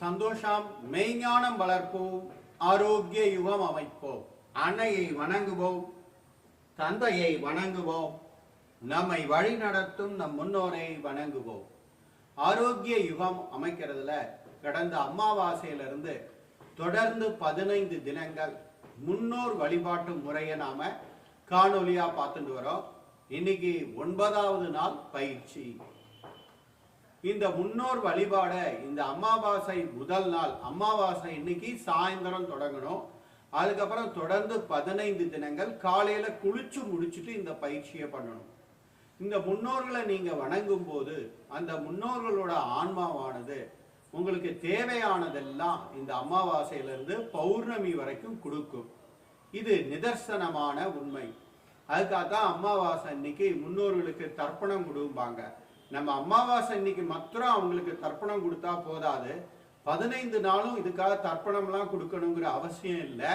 சந்தோஷம் மெய்ஞானம் வளர்ப்போம் ஆரோக்கிய யுகம் அமைப்போம் அன்னையை வணங்குவோம் தந்தையை வணங்குவோம் நம்மை வழி நடத்தும் நம் முன்னோரை வணங்குவோம். ஆரோக்கிய யுகம் அமைக்கிறதுல கடந்த அமாவாசையிலிருந்து தொடர்ந்து பதினைந்து தினங்கள் முன்னோர் வழிபாட்டு முறையை நாம காணொலியா பார்த்துட்டு வரோம். இன்னைக்கு ஒன்பதாவது நாள் பயிற்சி. இந்த முன்னோர் வழிபாட இந்த அமாவாசை முதல் நாள் அமாவாசை இன்னைக்கு சாயந்தரம் தொடங்கணும். அதுக்கப்புறம் தொடர்ந்து பதினைந்து தினங்கள் காலையில குளிச்சு முடிச்சுட்டு இந்த பயிற்சியை பண்ணணும். இந்த முன்னோர்களை நீங்க வணங்கும் போது அந்த முன்னோர்களோட ஆன்மாவானது உங்களுக்கு தேவையானதெல்லாம் இந்த அமாவாசையிலிருந்து பௌர்ணமி வரைக்கும் கொடுக்கும். இது நிதர்சனமான உண்மை. அதுக்காக தான் அமாவாசை அன்னைக்கு முன்னோர்களுக்கு தர்ப்பணம் கொடுப்பாங்க நம்ம அமாவாசை இன்னைக்கு மாத்திரம் அவங்களுக்கு தர்ப்பணம் கொடுத்தா போதாது. பதினைந்து நாளும் இதுக்காக தர்ப்பணம்லாம் கொடுக்கணுங்கிற அவசியம் இல்லை.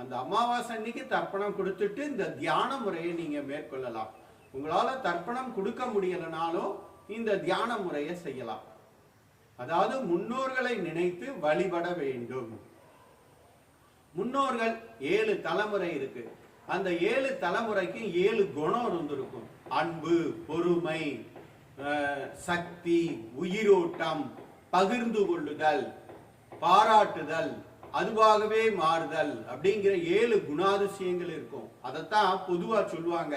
அந்த அமாவாசை அன்னைக்கு தர்ப்பணம் கொடுத்துட்டு இந்த தியான முறையை நீங்க மேற்கொள்ளலாம். உங்களால தர்ப்பணம் கொடுக்க முடியலனாலும் இந்த தியான முறையை செய்யலாம். அதாவது முன்னோர்களை நினைத்து வழிபட வேண்டும். முன்னோர்கள் ஏழு தலைமுறை இருக்கு. அந்த ஏழு தலைமுறைக்கு ஏழு குணம் இருந்திருக்கும். அன்பு பொறுமை சக்தி உயிரோட்டம் பகிர்ந்து கொள்ளுதல் பாராட்டுதல் அதுவாகவே மாறுதல் அப்படிங்கிற ஏழு குணாதிசயங்கள் இருக்கும். அதைத்தான் பொதுவா சொல்லுவாங்க.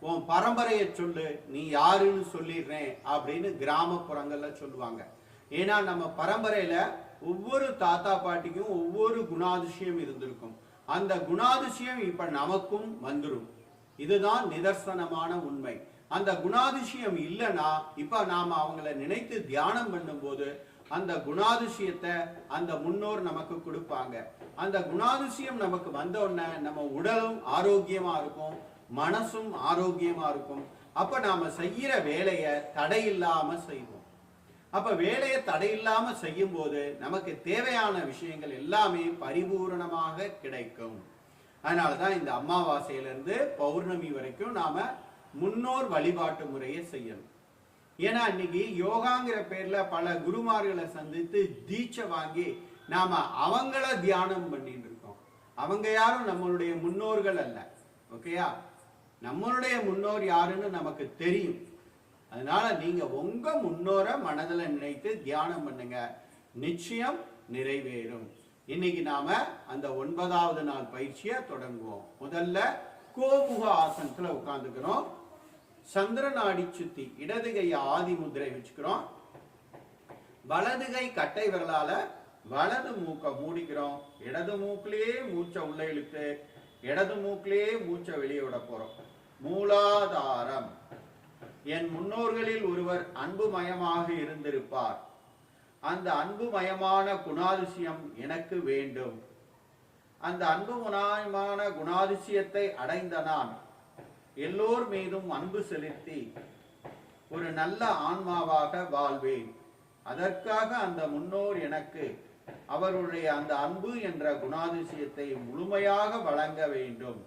உன் பரம்பரையை சொல்லு நீ யாருன்னு சொல்லிடுறேன் அப்படின்னு கிராமப்புறங்கள்ல சொல்லுவாங்க. ஏன்னா நம்ம பரம்பரையில ஒவ்வொரு தாத்தா பாட்டிக்கும் ஒவ்வொரு குணாதிசயம் இருந்திருக்கும். அந்த குணாதிசயம் இப்ப நமக்கும் வந்துடும் இதுதான் நிதர்சனமான உண்மை. அந்த குணாதிசயம் இல்லைன்னா இப்போ நாம் அவங்கள நினைத்து தியானம் பண்ணும்போது அந்த குணாதிசயத்தை அந்த முன்னோர் நமக்கு கொடுப்பாங்க. அந்த குணாதிசயம் நமக்கு வந்தோடனே நம்ம உடலும் ஆரோக்கியமாக இருக்கும் மனசும் ஆரோக்கியமாக இருக்கும். அப்போ நாம் செய்கிற வேலையை தடையில்லாமல் செய்வோம். அப்போ வேலையை தடையில்லாமல் செய்யும்போது நமக்கு தேவையான விஷயங்கள் எல்லாமே பரிபூரணமாக கிடைக்கும். அதனாலதான் இந்த அமாவாசையிலேருந்து பௌர்ணமி வரைக்கும் நாம் முன்னோர் வழிபாட்டு முறையை செய்யணும். ஏன்னா இன்னைக்கு யோகாங்கிற பேர்ல பல குருமார்களை சந்தித்து தீட்சை வாங்கி நாம அவங்கள தியானம் பண்ணிட்டு இருக்கோம். அவங்க யாரும் நம்மளுடைய முன்னோர்கள் அல்ல. ஓகேயா நம்மளுடைய முன்னோர் யாருன்னு நமக்கு தெரியும். அதனால நீங்க உங்க முன்னோரை மனதில் நினைத்து தியானம் பண்ணுங்க. நிச்சயம் நிறைவேறும். இன்னைக்கு நாம அந்த ஒன்பதாவது நாள் பயிற்சியை தொடங்குவோம். முதல்ல கோமுக ஆசனத்துல உட்காந்துக்கிறோம் சந்திரன் ஆடி சுத்தி இடது கையை ஆதி முத்திரை வச்சுக்கிறோம். வலது கை கட்டை விரலால வலது மூக்க மூடிக்கிறோம். இடது மூக்கிலேயே மூச்சை உள்ள இழுத்து இடது மூக்கிலேயே மூச்சை வெளியே விட போறோம். மூலாதாரம். என் முன்னோர்களில் ஒருவர் அன்புமயமாக இருந்திருப்பார். அந்த அன்புமயமான குணாதிசயம் எனக்கு வேண்டும். அந்த அன்புமயமான குணாதிசயத்தை அடைந்த நான் எல்லோர் மீதும் அன்பு செலுத்தி ஒரு நல்ல ஆன்மாவாக வாழ்வேன். அதற்காக அந்த முன்னோர் எனக்கு அவருடைய அந்த அன்பு என்ற குணாதிசயத்தை முழுமையாக வழங்க வேண்டும்.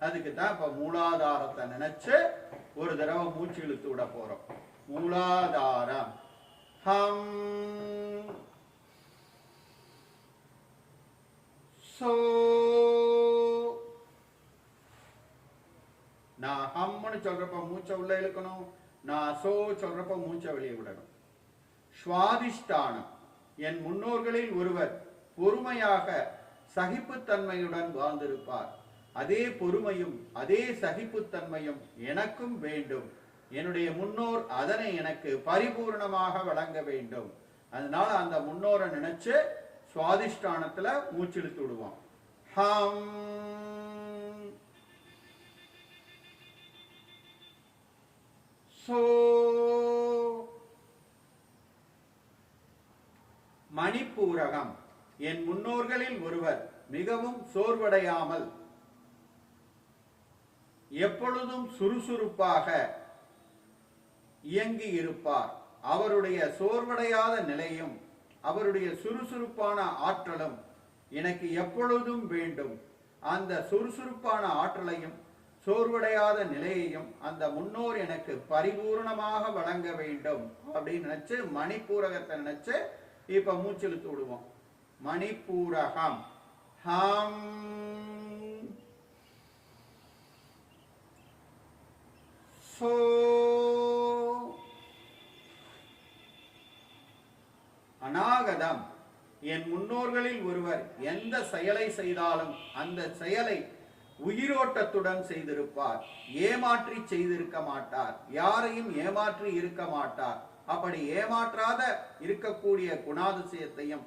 அதுக்கு தான் இப்ப மூலாதாரத்தை நினைச்சு ஒரு தடவை மூச்சு இழுத்து விட போறோம். மூலாதாரம். ஹம். சோ நான் ஹம்னு சொல்றப்ப மூச்சை உள்ள இழுக்கணும் நான் சோ சொல்றப்ப மூச்சை வெளியே விடணும். சுவாதிஷ்டானம் என் முன்னோர்களில் ஒருவர் பொறுமையாக சகிப்புத்தன்மையுடன் வாழ்ந்திருப்பார். அதே பொறுமையும் அதே சகிப்புத்தன்மையும் எனக்கும் வேண்டும். என்னுடைய முன்னோர் அதனை எனக்கு பரிபூர்ணமாக வழங்க வேண்டும். அதனால அந்த முன்னோரை நினைச்சு சுவாதிஷ்டானத்துல மூச்சிழுத்து விடுவோம். ஹம். மணிப்பூரகம். என் முன்னோர்களில் ஒருவர் மிகவும் சோர்வடையாமல் எப்பொழுதும் சுறுசுறுப்பாக இயங்கி இருப்பார் அவருடைய சோர்வடையாத நிலையும் அவருடைய சுறுசுறுப்பான ஆற்றலும் எனக்கு எப்பொழுதும் வேண்டும். அந்த சுறுசுறுப்பான ஆற்றலையும் சோர்வடையாத நிலையையும் அந்த முன்னோர் எனக்கு பரிபூர்ணமாக வழங்க வேண்டும் அப்படின்னு நினைச்சு மணிப்பூரகத்தை நினைச்சு இப்ப மூச்செழுத்து விடுவோம். மணிப்பூரகம். ஹம். சோ. அநாகதம். என் முன்னோர்களில் ஒருவர் எந்த செயலை செய்தாலும் அந்த செயலை உயிரோட்டத்துடன் செய்திருப்பார் ஏமாற்றி செய்திருக்க மாட்டார் யாரையும் ஏமாற்றி இருக்க மாட்டார். அப்படி ஏமாற்றாத இருக்கக்கூடிய குணாதிசயத்தையும்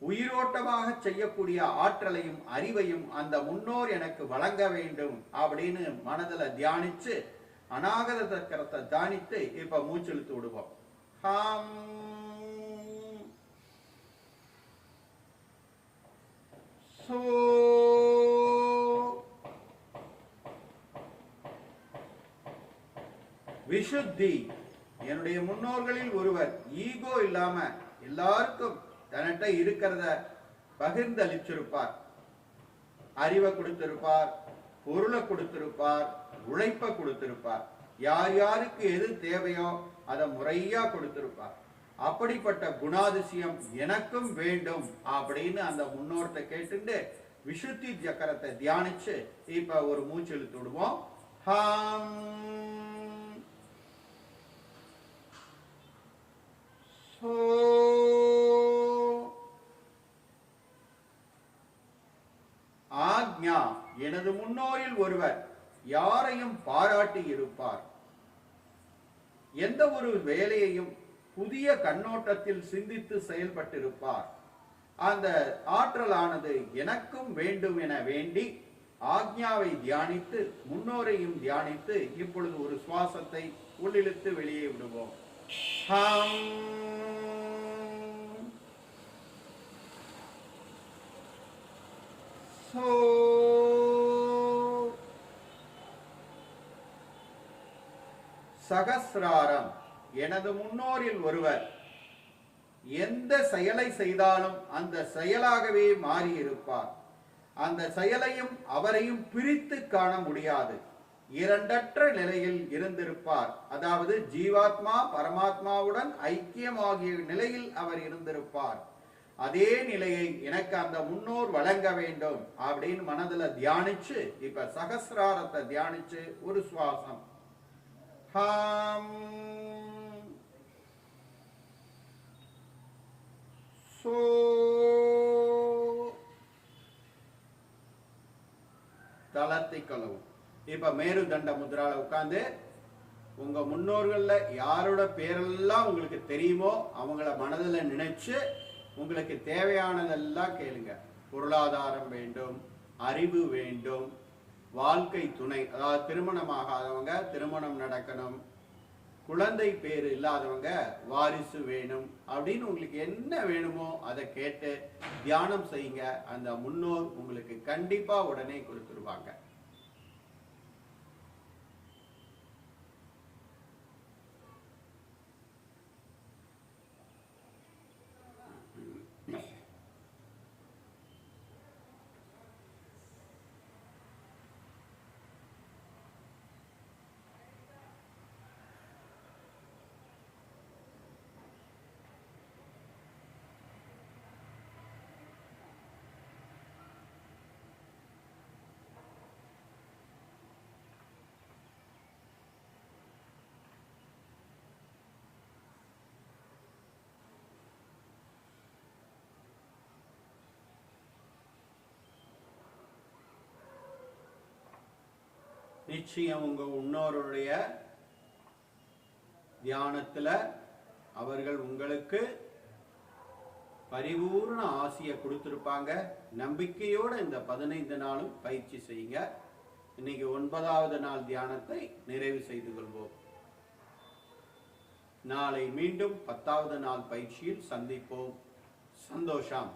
உயிரோட்டமாக செய்யக்கூடிய ஆற்றலையும் அறிவையும் அந்த முன்னோர் எனக்கு வழங்க வேண்டும் அப்படின்னு மனதுல தியானிச்சு அநாகத சக்கரத்தை தியானித்து இப்ப மூச்செழுத்து விடுவோம். ஹம். சோ விசுத்தி. என்னுடைய முன்னோர்களில் ஒருவர் ஈகோ இல்லாம எல்லாருக்கும் தன்னிட்ட இருக்கிறத பகிர்ந்தளிச்சிருப்பார். அறிவை கொடுத்திருப்பார் பொருளை கொடுத்திருப்பார் உழைப்பை கொடுத்திருப்பார். யார் யாருக்கு எது தேவையோ அதை முறையா கொடுத்திருப்பார். அப்படிப்பட்ட குணாதிசயம் எனக்கும் வேண்டும் அப்படின்னு அந்த முன்னோர்த்த கேட்டுட்டு விசுத்தி சக்கரத்தை தியானிச்சு இப்ப ஒரு மூச்சு இழுத்து விடுவோம். ஹம். ஆக்ஞா எனது முன்னோரில் ஒருவர் யாரையும் பாராட்டி இருப்பார். எந்த ஒரு வேலையையும் புதிய கண்ணோட்டத்தில் சிந்தித்து செயல்பட்டிருப்பார். அந்த ஆற்றலானது எனக்கும் வேண்டும் என வேண்டி ஆக்ஞாவை தியானித்து முன்னோரையும் தியானித்து இப்பொழுது ஒரு சுவாசத்தை உள்ளிழுத்து வெளியே விடுவோம். ஹம். சோ. சகசிராரம் எனது முன்னோரில் ஒருவர் எந்த செயலை செய்தாலும் அந்த செயலாகவே மாறியிருப்பார். அந்த செயலையும் அவரையும் பிரித்து காண முடியாது. இரண்டற்ற நிலையில் இருந்திருப்பார். அதாவது ஜீவாத்மா பரமாத்மாவுடன் ஐக்கியமாகிய நிலையில் அவர் இருந்திருப்பார். அதே நிலையை எனக்கு அந்த முன்னோர் வழங்க வேண்டும் அப்படின்னு மனதுல தியானிச்சு இப்ப சகசிராரத்தை தியானிச்சு ஒரு சுவாசம். ஹம். சோ. தளத்தை கலவும் இப்ப மேருதண்ட முத்ரால உட்கார்ந்து உங்க முன்னோர்கள்ல யாரோட பேரெல்லாம் உங்களுக்கு தெரியுமோ அவங்கள மனதில் நினைச்சு உங்களுக்கு தேவையானதெல்லாம் கேளுங்க. பொருளாதாரம் வேண்டும் அறிவு வேண்டும் வாழ்க்கை துணை அதாவது திருமணமாகாதவங்க திருமணம் நடக்கணும் குழந்தை பேர் இல்லாதவங்க வாரிசு வேணும் அப்படின்னு உங்களுக்கு என்ன வேணுமோ அதை கேட்டு தியானம் செய்யுங்க. அந்த முன்னோர் உங்களுக்கு கண்டிப்பா உடனே கொடுத்துருவாங்க. நிச்சயம் உங்க முன்னோருடைய தியானத்துல அவர்கள் உங்களுக்கு பரிபூர்ண ஆசையை கொடுத்திருப்பாங்க. நம்பிக்கையோட இந்த பதினைந்து நாளும் பயிற்சி செய்யுங்க. இன்னைக்கு ஒன்பதாவது நாள் தியானத்தை நிறைவு செய்து கொள்வோம். நாளை மீண்டும் பத்தாவது நாள் பயிற்சியில் சந்திப்போம். சந்தோஷம்.